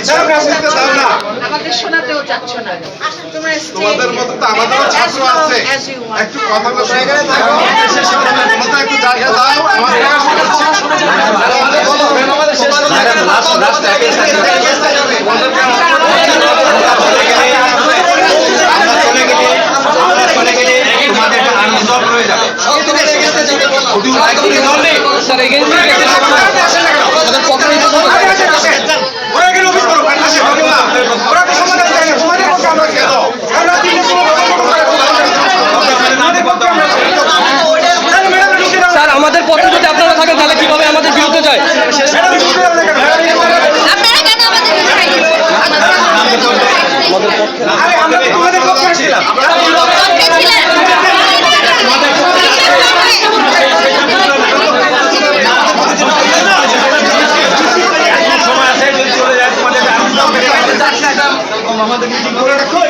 দাও না আমাদের শোনাতেও চাচ্ছ না তোমাদের মতো তো আমাদেরও ছাত্র আছে. একটু কথা বলে এখানে থাকো তোমরা একটু জায়গা দাও আমার জায়গা স্যার আমাদের পথে যদি আপনারা থাকেন তাহলে কীভাবে আমাদের বিরুদ্ধে যায়? আমাদের পক্ষে ছিলেন আমাদেরকে ঠিক করে রাখো